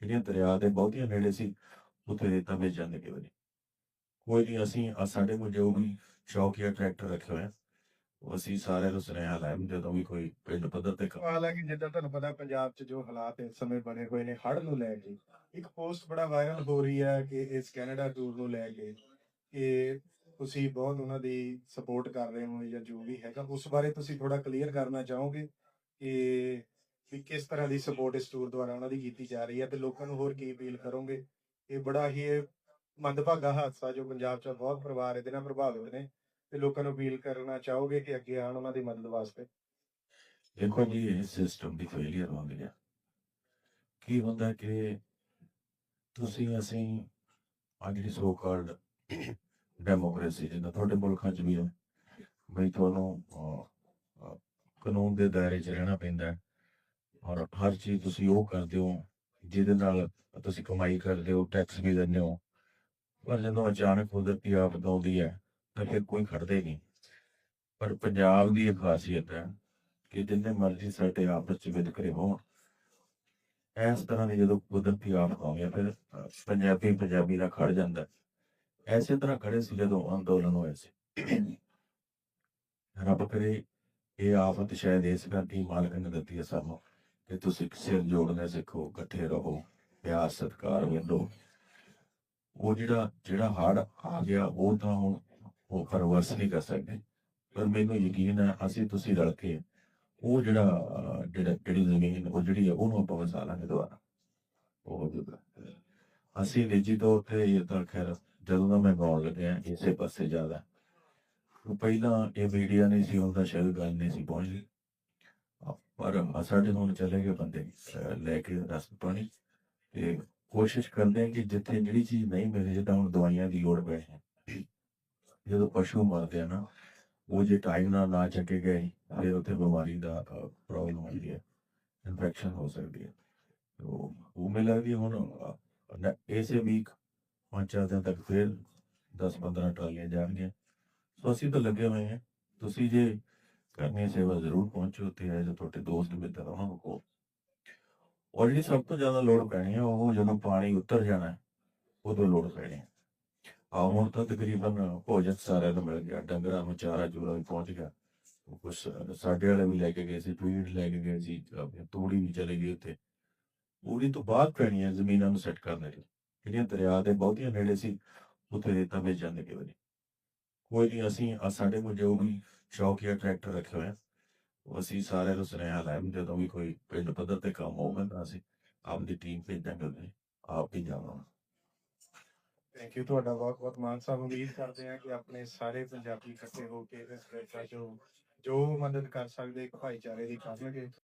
ਜਿਹੜੀਆਂ ਦਰਿਆ ਦੇ ਬਹੁਤੀਆਂ ਨੇੜੇ ਸੀ, ਉੱਥੇ ਰੇਤਾ ਵੇਚ ਜਾਂਦੇ ਕਿ ਵਾਰੀ ਕੋਈ ਨਹੀਂ, ਅਸੀਂ ਆਹ ਸਾਡੇ ਕੋਲ ਜੋ ਵੀ ਸ਼ੌਕੀਆ ਟਰੈਕਟਰ ਰੱਖੇ ਹੋਏ ਆ ਉਹ ਅਸੀਂ ਸਾਰਿਆਂ ਨੂੰ ਸੁਨੇਹਾ ਲਾਇਆ ਵੀ ਜਦੋਂ ਵੀ ਕੋਈ ਪਿੰਡ ਪੱਧਰ ਤੇ ਕੰਮ ਸਵਾਲ ਜਿੱਦਾਂ ਤੁਹਾਨੂੰ ਪਤਾ ਪੰਜਾਬ 'ਚ ਜੋ ਹਾਲਾਤ ਇਸ ਸਮੇਂ ਬਣੇ ਹੋਏ ਨੇ, ਹੜ੍ਹ ਨੂੰ ਲੈ ਕੇ, ਇੱਕ ਪੋਸਟ ਬੜਾ ਵਾਇਰਲ ਹੋ ਰਹੀ ਹੈ ਕਿ ਇਸ ਕੈਨੇਡਾ ਟੂਰ ਨੂੰ ਲੈ ਕੇ, ਕਿ ਤੁਸੀਂ ਬਹੁਤ ਉਹਨਾਂ ਦੀ ਸਪੋਰਟ ਕਰ ਰਹੇ ਹੋ ਜਾਂ ਜੋ ਵੀ ਹੈਗਾ, ਉਸ ਬਾਰੇ ਤੁਸੀਂ ਥੋੜਾ ਕਲੀਅਰ ਕਰਨਾ ਚਾਹੋਗੇ ਕਿ ਵੀ ਕਿਸ ਤਰ੍ਹਾਂ ਦੀ ਸਪੋਰਟ ਇਸ ਟੂਰ ਦੁਆਰਾ ਉਹਨਾਂ ਦੀ ਕੀਤੀ ਜਾ ਰਹੀ ਹੈ ਤੇ ਲੋਕਾਂ ਨੂੰ ਹੋਰ ਕੀ ਅਪੀਲ ਕਰੋਗੇ? ਇਹ ਬੜਾ ਹੀ ਇਹ ਮੰਦਭਾਗਾ ਹਾਦਸਾ ਜੋ ਪੰਜਾਬ 'ਚ ਬਹੁਤ ਪਰਿਵਾਰ ਇਹਦੇ ਨਾਲ ਪ੍ਰਭਾਵਿਤ ਨੇ ਤੇ ਲੋਕਾਂ ਨੂੰ ਅਪੀਲ ਕਰਨਾ ਚਾਹੋਗੇ ਕਿ ਅੱਗੇ ਆਉਣ ਉਹਨਾਂ ਦੀ ਮਦਦ ਵਾਸਤੇ? ਦੇਖੋ ਜੀ, ਇਹ ਸਿਸਟਮ ਦੀ ਫੇਲਿਅਰ ਹੋ ਗਿਆ ਕੀ ਹੁੰਦਾ ਕਿ ਤੁਸੀਂ ਅਸੀਂ ਆ ਜਿਹੜੀ ਸੋ ਕਾਲਡ ਡੈਮੋਕ੍ਰੇਸੀ ਜਿੱਦਾਂ ਤੁਹਾਡੇ ਮੁਲਕਾਂ 'ਚ ਵੀ ਹੈ, ਬਈ ਤੁਹਾਨੂੰ ਕਾਨੂੰਨ ਦੇ ਦਾਇਰੇ 'ਚ ਰਹਿਣਾ ਪੈਂਦਾ ਹੈ। ਔਰ ਹਰ ਚੀਜ਼ ਤੁਸੀਂ ਉਹ ਕਰਦੇ ਹੋ, ਜਿਹਦੇ ਨਾਲ ਤੁਸੀਂ ਕਮਾਈ ਕਰਦੇ ਹੋ ਟੈਕਸ ਵੀ ਦਿੰਦੇ ਹੋ। ਪਰ ਜਦੋਂ ਅਚਾਨਕ ਕੁਦਰਤੀ ਆਫਤ ਆਉਂਦੀ ਹੈ, ਤਾਂ ਫਿਰ ਕੋਈ ਖੜਦਾ ਹੀ ਨਹੀਂ। ਪਰ ਪੰਜਾਬ ਦੀ ਇਹ ਖਾਸੀਅਤ ਹੈ ਕਿ ਜਿੰਨੇ ਮਰਜ਼ੀ ਸਾਡੇ ਆਪਸ ਚ ਵਿਤਕਰੇ ਹੋਣ, ਇਸ ਤਰ੍ਹਾਂ ਦੀ ਜਦੋਂ ਕੁਦਰਤੀ ਆਫਤ ਆਉਂਦੀ ਹੈ, ਫਿਰ ਪੰਜਾਬੀ ਪੰਜਾਬੀ ਦਾ ਖੜ ਜਾਂਦਾ ਹੈ। ਐਸੇ ਤਰ੍ਹਾਂ ਖੜੇ ਸੀ ਜਦੋਂ ਅੰਦੋਲਨ ਹੋਇਆ ਸੀ। ਰੱਬ ਕਰੇ, ਇਹ ਆਫਤ ਸ਼ਾਇਦ ਇਸ ਕਰਕੇ ਮਾਲਕ ਨੇ ਦਿੱਤੀ ਹੈ ਸਾਨੂੰ। ਕਿ ਤੁਸੀਂ ਸਿਰ ਜੋੜਨੇ ਸਿੱਖੋ ਇਕੱਠੇ ਰਹੋ ਪਿਆਰ ਸਤਿਕਾਰ ਵੰਡੋ। ਉਹ ਜਿਹੜਾ ਜਿਹੜਾ ਹੜ ਆ ਗਿਆ ਉਹ ਤਾਂ ਹੁਣ ਉਹ ਪਰਵਰਸ ਨਹੀਂ ਕਰ ਸਕਦੇ। ਪਰ ਮੈਨੂੰ ਯਕੀਨ ਹੈ ਅਸੀਂ ਤੁਸੀਂ ਰਲ ਕੇ ਉਹ ਜਿਹੜਾ ਜਿਹੜਾ ਜਿਹੜੀ ਜ਼ਮੀਨ ਉਹ ਜਿਹੜੀ ਹੈ ਉਹਨੂੰ ਆਪਾਂ ਵਸਾ ਲਾਂਗੇ ਦੁਬਾਰਾ। ਉਹ ਜਾਊਗਾ ਅਸੀਂ ਨਿੱਜੀ ਤੌਰ ਤੇ ਇਹ ਤਾਂ ਖੈਰ ਜਦੋਂ ਦਾ ਮੈਂ ਗਾਉਣ ਲੱਗਿਆ ਇਸੇ ਪਾਸੇ ਜ਼ਿਆਦਾ। ਉਹ ਪਹਿਲਾਂ ਇਹ ਮੀਡੀਆ ਨਹੀਂ ਸੀ ਹੁੰਦਾ ਸ਼ਾਇਦ ਗੱਲ ਨਹੀਂ ਸੀ ਪਹੁੰਚਦੀ। ਪਰ ਸਾਡੇ ਹੁਣ ਚਲੇ ਗਏ ਬੰਦੇ ਅਹ, ਲੈ ਕੇ ਰਸ ਪਾਣੀ ਤੇ ਕੋਸ਼ਿਸ਼ ਕਰਦੇ ਹਾਂ ਕਿ ਜਿੱਥੇ ਜਿਹੜੀ ਚੀਜ਼ ਨਹੀਂ ਮਿਲੇ ਜਿੱਦਾਂ ਹੁਣ ਦਵਾਈਆਂ ਦੀ ਲੋੜ ਪਏ ਹੈ ਜਦੋਂ ਪਸ਼ੂ ਮਰਦੇ ਆ ਨਾ ਉਹ ਜੇ ਟਾਈਮ ਨਾਲ ਨਾ ਚੱਕੇ ਗਏ ਫਿਰ ਉੱਥੇ ਬਿਮਾਰੀ ਦਾ ਪ੍ਰੋਬਲਮ ਹੁੰਦੀ ਹੈ। ਇਨਫੈਕਸ਼ਨ ਹੋ ਸਕਦੀ ਹੈ। ਤੋ ਉਹ ਮੈਨੂੰ ਲੱਗਦੀ ਹੁਣ ਅਹ, ਨ- ਇਸੇ ਵੀਕ ਪੰਜ ਚਾਰ ਦਿਨ ਤੱਕ ਫਿਰ 10-15 ਟਰਾਲੀਆਂ ਜਾਣਗੀਆਂ। ਸੋ ਅਸੀਂ ਤਾਂ ਲੱਗੇ ਹੋਏ ਹਾਂ ਤੁਸੀਂ ਜੇ ਕਰਨੀ ਸੇਵਾ ਜ਼ਰੂਰ ਪਹੁੰਚੋ ਉੱਥੇ ਇਹ ਜੋ ਤੁਹਾਡੇ ਦੋਸਤ ਮਿੱਤਰ ਆ, ਉਹਨਾਂ ਨੂੰ ਕਹੋ ਔਰ ਜਿਹੜੀ ਸਭ ਤੋਂ ਜ਼ਿਆਦਾ ਲੋੜ ਪੈਣੀ ਹੈ ਉਹ ਜਦੋਂ ਪਾਣੀ ਉਤਰ ਜਾਣਾ ਉਦੋਂ ਲੋੜ ਪੈਣੀ ਹੈ। ਆ ਹੁਣ ਤਾਂ ਤਕਰੀਬਨ ਭੋਜਨ ਸਾਰਿਆਂ ਨੂੰ ਮਿਲ ਗਿਆ ਡੰਗਰਾਂ ਨੂੰ ਚਾਰਾ ਚੂਰਾ ਵੀ ਪਹੁੰਚ ਗਿਆ। ਕੁਝ ਸਾਡੇ ਵਾਲੇ ਵੀ ਲੈ ਕੇ ਗਏ ਸੀ ਪੀੜ ਲੈ ਕੇ ਗਏ ਸੀ ਆਪਣੀ ਤੂੜੀ ਵੀ ਚਲੇ ਗਈ ਉੱਥੇ। ਪੂਰੀ ਤੋਂ ਬਾਅਦ ਪੈਣੀ ਹੈ ਜ਼ਮੀਨਾਂ ਨੂੰ ਸੈੱਟ ਕਰਨ ਲਈ। ਜਿਹੜੀਆਂ ਦਰਿਆ ਦੇ ਬਹੁਤੀਆਂ ਨੇੜੇ ਸੀ ਉੱਥੇ ਰੇਤਾ ਵੇਚ ਜਾਂਦੇ ਕਿ ਵਾਰੀ। ਕੋਈ ਨਹੀਂ ਅਸੀਂ ਆਹ ਸਾਡੇ ਕੋਲ ਜੋ ਵੀ ਸ਼ੌਕੀਆ ਟਰੈਕਟਰ ਰੱਖੇ ਹੋਏ ਆ, ਉਹ ਅਸੀਂ ਸਾਰਿਆਂ ਨੂੰ ਸੁਨੇਹਾ ਲਾਇਆ ਵੀ ਜਦੋਂ ਵੀ ਕੋਈ ਪਿੰਡ ਪੱਧਰ ਤੇ ਕੰਮ ਹੋਊਗਾ ਤਾਂ ਅਸੀਂ ਆਪਦੀ ਟੀਮ ਭੇਜਾਂਗੇ ਉੱਥੇ ਆਪ ਹੀ ਜਾਵਾਂਗੇ। ਥੈਂਕ ਯੂ ਤੁਹਾਡਾ ਬਹੁਤ ਬਹੁਤ ਮਾਨ ਸਾਹਿਬ ਉਮੀਦ ਕਰਦੇ ਹਾਂ ਕਿ ਆਪਣੇ ਸਾਰੇ ਪੰਜਾਬੀ ਇਕੱਠੇ ਹੋ ਕੇ ਇਸ ਵਿੱਚ ਜੋ ਜੋ ਮਦਦ ਕਰ ਸਕਦੇ ਇੱਕ ਭਾਈਚਾਰੇ ਦੀ ਕਰਨਗੇ।